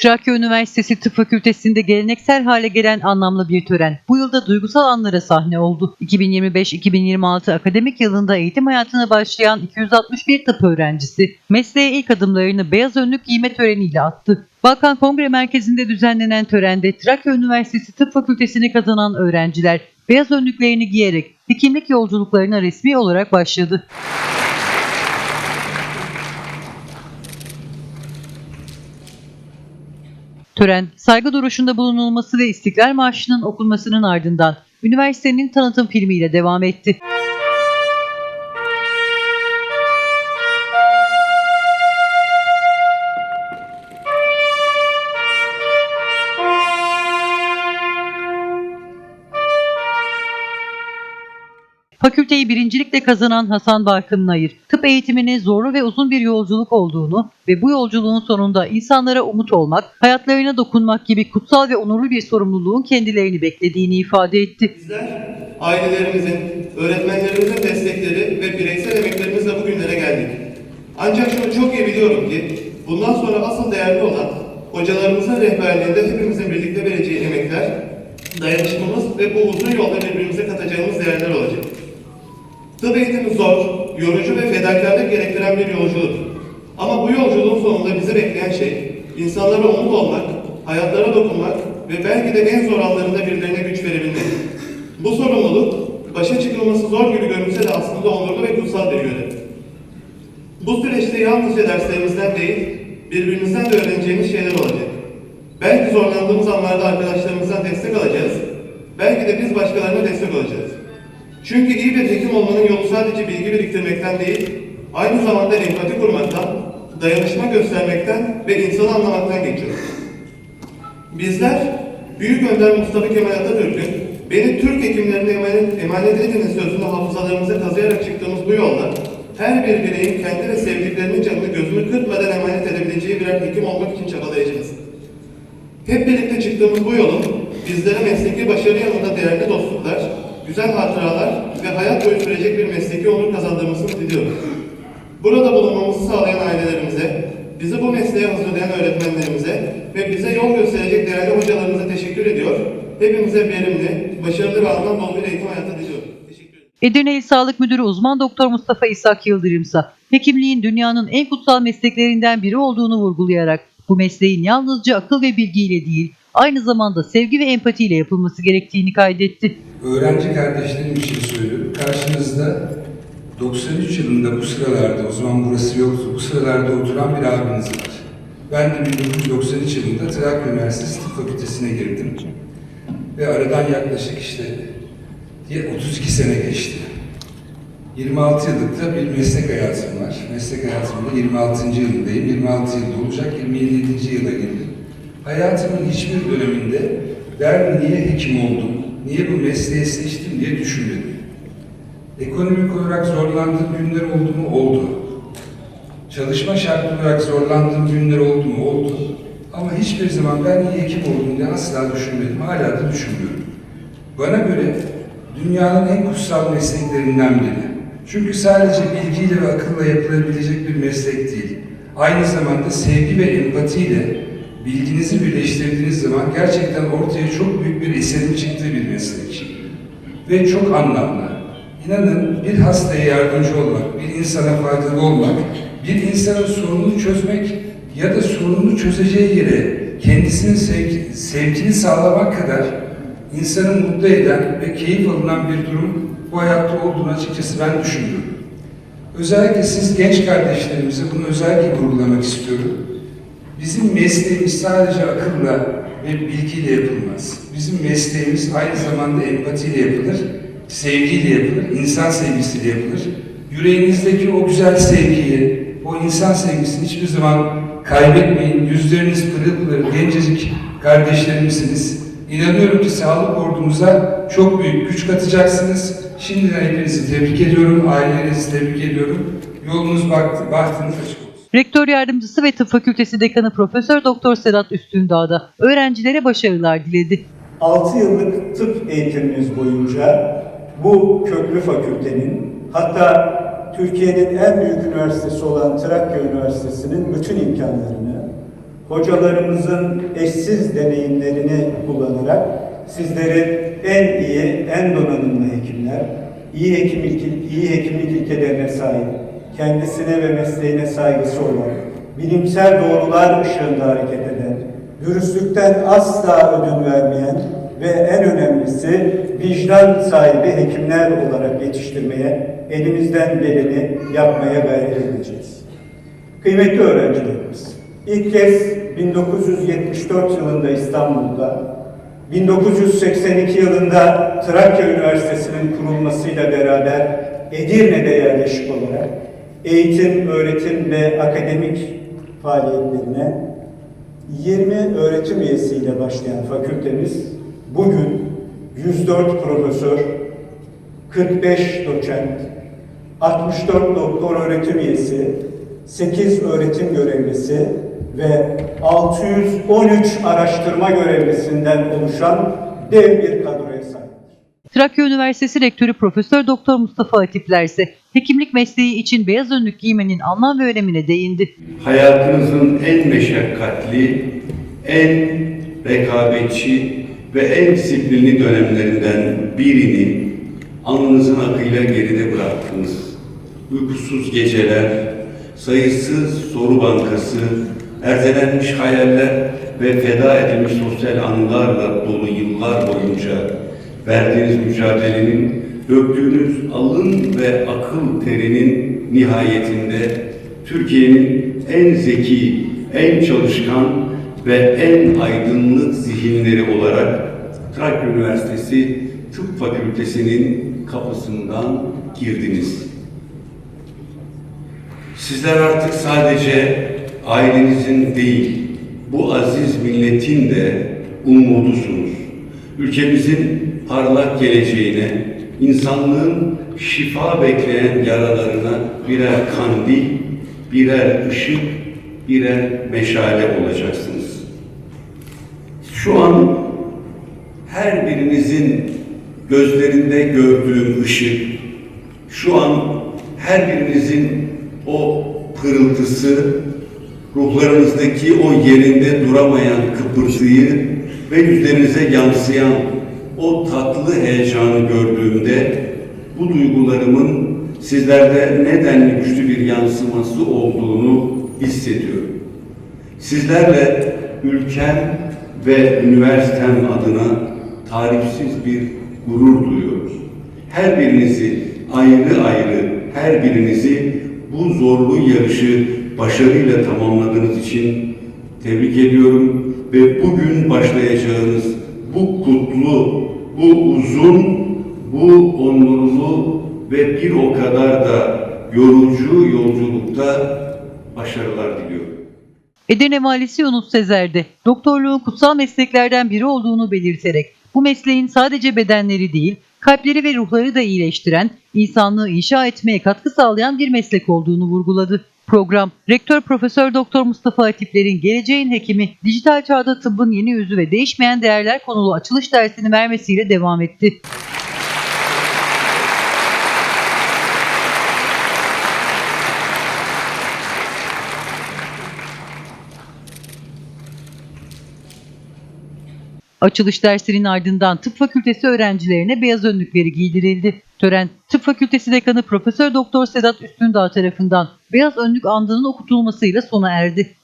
Trakya Üniversitesi Tıp Fakültesi'nde geleneksel hale gelen anlamlı bir tören. Bu yılda duygusal anlara sahne oldu. 2025-2026 akademik yılında eğitim hayatına başlayan 261 tıp öğrencisi mesleğe ilk adımlarını beyaz önlük giyme töreniyle attı. Balkan Kongre Merkezi'nde düzenlenen törende Trakya Üniversitesi Tıp Fakültesini kazanan öğrenciler beyaz önlüklerini giyerek hekimlik yolculuklarına resmi olarak başladı. Tören, saygı duruşunda bulunulması ve İstiklal Marşı'nın okunmasının ardından üniversitenin tanıtım filmiyle devam etti. Fakülteyi birincilikle kazanan Hasan Barkın Nayır, tıp eğitimini zorlu ve uzun bir yolculuk olduğunu ve bu yolculuğun sonunda insanlara umut olmak, hayatlarına dokunmak gibi kutsal ve onurlu bir sorumluluğun kendilerini beklediğini ifade etti. Bizler ailelerimizin, öğretmenlerimizin destekleri ve bireysel emeklerimizle bugünlere geldik. Ancak şunu çok iyi biliyorum ki bundan sonra asıl değerli olan hocalarımızın rehberliğinde hepimizin birlikte vereceği emekler, dayanışmamız ve bu uzun yolda birbirimize katacağımız değerler olacak. Tıp eğitimi zor, yorucu ve fedakarlık gerektiren bir yolculuk. Ama bu yolculuğun sonunda bizi bekleyen şey, insanlara umut olmak, hayatlara dokunmak ve belki de en zor anlarında birilerine güç verebilmek. Bu sorumluluk, başa çıkılması zor gibi görünse de aslında onurlu ve kutsal bir görev. Bu süreçte yalnızca derslerimizden değil, birbirimizden de öğreneceğimiz şeyler olacak. Belki zorlandığımız anlarda arkadaşlarımızdan destek alacağız, belki de biz başkalarına destek olacağız. Çünkü iyi bir hekim olmanın yolu sadece bilgi biriktirmekten değil, aynı zamanda empati kurmaktan, dayanışma göstermekten ve insanı anlamaktan geçiyor. Bizler, Büyük Önder Mustafa Kemal Atatürk'ün beni Türk hekimlerine emanet, emanet ediniz sözünü hafızalarımıza kazıyarak çıktığımız bu yolda her bir bireyin kendi ve sevdiklerinin canını gözünü kırpmadan emanet edebileceği birer hekim olmak için çabalayacağız. Hep birlikte çıktığımız bu yolun bizlere mesleki başarı yanında değerli dostluklar, güzel hatıralar ve hayat boyu sürecek bir mesleki onur kazandırmasını diliyorum. Burada bulunmamızı sağlayan ailelerimize, bizi bu mesleğe hazırlayan öğretmenlerimize ve bize yol gösterecek değerli hocalarımıza teşekkür ediyor. Hepimize verimli, başarılı ve anlam dolu bir eğitim hayatı diliyorum. Edirne İl Sağlık Müdürü uzman doktor Mustafa İshak Yıldırımsa, hekimliğin dünyanın en kutsal mesleklerinden biri olduğunu vurgulayarak bu mesleğin yalnızca akıl ve bilgiyle değil, aynı zamanda sevgi ve empatiyle yapılması gerektiğini kaydetti. Öğrenci kardeşlerim için söylüyorum. Karşınızda 93 yılında bu sıralarda, o zaman burası yoktu, bu sıralarda oturan bir abiniz var. Ben de 1993 yılında Trakya Üniversitesi Tıp Fakültesine girdim. Ve aradan yaklaşık işte diye 32 sene geçti. 26 yıllık da bir meslek hayatım var. Meslek hayatımda 26. yılındayım. 26 yılda olacak, 27. yıla girdim. Hayatımın hiçbir döneminde ben niye hekim oldum, niye bu mesleği seçtim diye düşünmedim. Ekonomik olarak zorlandığım günler oldu mu? Oldu. Çalışma şartı olarak zorlandığım günler oldu mu? Oldu. Ama hiçbir zaman ben iyi hekim oldum diye asla düşünmedim. Hala da düşünmüyorum. Bana göre dünyanın en kutsal mesleklerinden biri. Çünkü sadece bilgiyle ve akılla yapılabilecek bir meslek değil. Aynı zamanda sevgi ve empatiyle bilginizi birleştirdiğiniz zaman gerçekten ortaya çok büyük bir eserin çıktığı bir meslek. Ve çok anlamlı. İnanın bir hastaya yardımcı olmak, bir insana faydalı olmak, bir insanın sorununu çözmek ya da sorununu çözeceği yere kendisinin sevgi, sevgini sağlamak kadar insanı mutlu eden ve keyif alınan bir durum bu hayatta olduğunu açıkçası ben düşünüyorum. Özellikle siz genç kardeşlerimize bunu özellikle vurgulamak istiyorum. Bizim mesleğimiz sadece akılla ve bilgiyle yapılmaz. Bizim mesleğimiz aynı zamanda empatiyle yapılır, sevgiyle yapılır, insan sevgisiyle yapılır. Yüreğinizdeki o güzel sevgiyi, o insan sevgisini hiçbir zaman kaybetmeyin. Yüzleriniz pırıl pırıl, gencecik kardeşlerimsiniz. İnanıyorum ki sağlık ordumuza çok büyük güç katacaksınız. Şimdiden hepinizi tebrik ediyorum, ailelerinizi tebrik ediyorum. Yolunuz, bahtınız açık olsun. Rektör yardımcısı ve tıp fakültesi dekanı Profesör Doktor Sedat Üstündağ da öğrencilere başarılar diledi. 6 yıllık tıp eğitimimiz boyunca bu köklü fakültenin hatta Türkiye'nin en büyük üniversitesi olan Trakya Üniversitesi'nin bütün imkanlarını hocalarımızın eşsiz deneyimlerini kullanarak sizleri en iyi, en donanımlı hekimler, iyi hekimlik, iyi hekimlik ilkelerine sahip, kendisine ve mesleğine saygısı olan, bilimsel doğrular ışığında hareket eden, dürüstlükten asla ödün vermeyen ve en önemlisi vicdan sahibi hekimler olarak yetiştirmeye elimizden geleni yapmaya gayret edeceğiz. Kıymetli öğrencilerimiz, ilk kez 1974 yılında İstanbul'da, 1982 yılında Trakya Üniversitesi'nin kurulmasıyla beraber Edirne'de yerleşik olarak eğitim, öğretim ve akademik faaliyetlerine 20 öğretim üyesiyle başlayan fakültemiz bugün 104 profesör, 45 doçent, 64 doktor öğretim üyesi, 8 öğretim görevlisi ve 613 araştırma görevlisinden oluşan dev bir kadroya sahip. Trakya Üniversitesi Rektörü Profesör Doktor Mustafa Atipler ise hekimlik mesleği için beyaz önlük giymenin anlam ve önemine değindi. hayatınızın en meşakkatli, en rekabetçi ve en disiplinli dönemlerinden birini alnınızın akıyla geride bıraktınız. Uykusuz geceler, sayısız soru bankası, ertelenmiş hayaller ve feda edilmiş sosyal anılarla dolu yıllar boyunca verdiğiniz mücadelenin, döktüğünüz alın ve akıl terinin nihayetinde Türkiye'nin en zeki, en çalışkan ve en aydınlık zihinleri olarak Trakya Üniversitesi Tıp Fakültesi'nin kapısından girdiniz. Sizler artık sadece ailenizin değil, bu aziz milletin de umudusunuz. Ülkemizin parlak geleceğine, insanlığın şifa bekleyen yaralarına birer kandil, birer ışık, birer meşale olacaksınız. Şu an her birinizin gözlerinde gördüğüm ışık, şu an her birinizin o pırıltısı, ruhlarınızdaki o yerinde duramayan kıpırtıyı ve yüzlerinize yansıyan o tatlı heyecanı gördüğümde bu duygularımın sizlerde nedenli güçlü bir yansıması olduğunu hissediyorum. Sizlerle ülkem ve üniversitem adına tarifsiz bir gurur duyuyoruz. Her birinizi ayrı ayrı, her birinizi bu zorlu yarışı başarıyla tamamladığınız için tebrik ediyorum ve bugün başlayacağınız bu kutlu, bu uzun, bu onurlu ve bir o kadar da yorucu yolculukta başarılar diliyorum. Edirne Valisi Yunus Sezer de doktorluğun kutsal mesleklerden biri olduğunu belirterek bu mesleğin sadece bedenleri değil, kalpleri ve ruhları da iyileştiren, insanlığı inşa etmeye katkı sağlayan bir meslek olduğunu vurguladı. Program, Rektör Profesör Doktor Mustafa Atipler'in Geleceğin Hekimi, Dijital Çağda Tıbbın Yeni Yüzü ve Değişmeyen Değerler konulu açılış dersini vermesiyle devam etti. Açılış dersinin ardından tıp fakültesi öğrencilerine beyaz önlükleri giydirildi. Tören, tıp fakültesi dekanı Profesör Doktor Sedat Üstündağ tarafından beyaz önlük andının okutulmasıyla sona erdi.